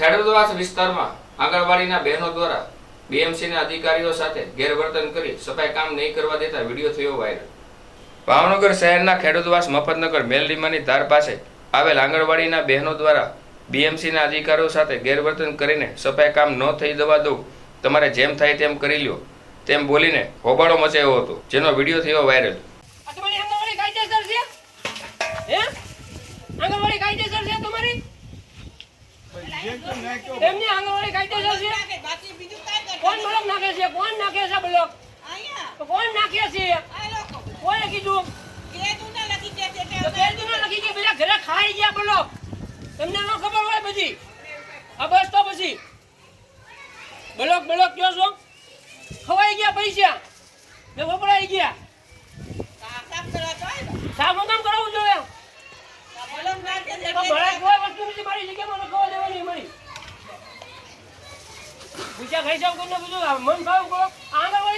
ખેડૂતવાસ વિસ્તારમાં આંગણવાડીના બહેનો દ્વારા બીએમસીના અધિકારીઓ સાથે ગેરવર્તન કરી સફાઈ કામ નહીં કરવા દેતા વીડિયો થયો વાયરલ. ભાવનગર શહેરના ખેડૂતવાસ મફતનગર મેલરીમાની ધાર પાસે આવેલ આંગણવાડીના બહેનો દ્વારા બીએમસીના અધિકારીઓ સાથે ગેરવર્તન કરીને સફાઈ કામ ન થઈ દવા દઉં, તમારે જેમ થાય તેમ કરી લ્યો, તેમ બોલીને હોબાળો મચાવ્યો હતો, જેનો વીડિયો થયો વાયરલ. તમારી આંગણવાડી કાયદેસર છે? હે આંગણવાડી કાયદેસર છે. બાકી બીજું કાયદેસર કોણ બ્લોક નાખે છે? કોણ નાખે છે બ્લોક? તો કોણ નાખે છે? કોણે કીધું? તો કેદુના લખી કે પેલા ઘરે ખાઈ ગયા બ્લોક. તમને ન ખબર હોય બધી? આ બસ તો પછી. બ્લોક બ્લોક કયો છો? ખવાઈ ગયા પૈસા. ને વપરાઈ ગયા. ખાઈ જાવ કોઈને બધું? મન ભાવ કરો. આંગણવાડી